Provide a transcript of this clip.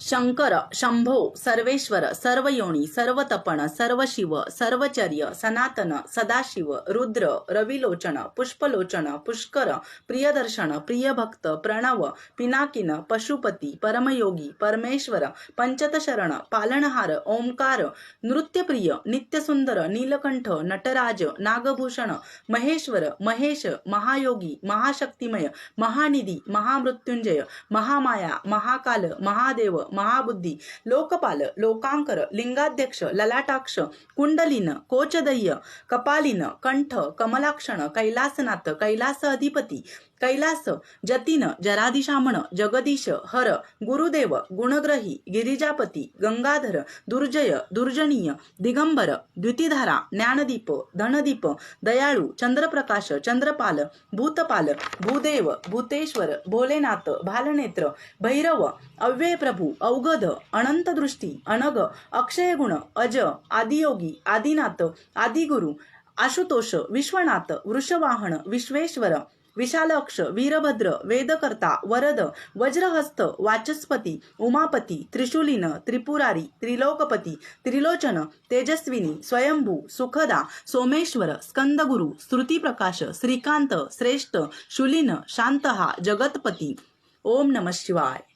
शंकर शंभो सर्वेश्वर सर्वयोनी सर्व सर्वशिव सर्वचर्य सनातन सदाशिव रुद्र रविलोचन पुष्पलोचन पुष्कर प्रियदर्शन प्रियभक्त प्रणव पिनाकिन पशुपती परमयोगी परमेश्वर पंचतशरण पालनहार ओंकार नृत्यप्रिय नित्यसुंदर नीलकंठ नटराज नागभूषण महेश्वर महेश महायोगी महाशक्तिमय महानिधी महामृत्युंजय महामाया महाकाल महादेव महाबुद्धी लोकपाल लोकांकर लिंगाध्यक्ष ललाटाक्ष कुंडलीन कोचदय्य कपालीन कंठ कमलाक्षण कैलासनाथ कैलास अधिपती कैलास जतीन जरादिशामण जगदीश हर गुरुदेव गुणग्रही गिरिजापती गंगाधर दुर्जय दुर्जनीय दिगंबर द्वितीधारा ज्ञानदीप धनदीप दयाळू चंद्रप्रकाश चंद्रपाल भूतपाल भूदेव भूतेश्वर भोलेनाथ भालनेत्र भैरव अव्यय प्रभू अवगध अनंतदृष्टी अनग अक्षयगुण अज आदियोगी आदिनाथ आदिगुरु आशुतोष विश्वनाथ वृषवाहन विश्वेश्वर विशालक्ष वीरभद्र वेदकर्ता वरद वज्रहस्त वाचस्पती उमापती त्रिशूलिन त्रिपुरारी त्रिलोकपती त्रिलोचन तेजस्विनी स्वयंभू सुखदा सोमेश्वर स्कंदगुरु श्रुतीप्रकाश श्रीकांत श्रेष्ठ शुलिन शांतहा जगतपती. ओम नम शिवाय.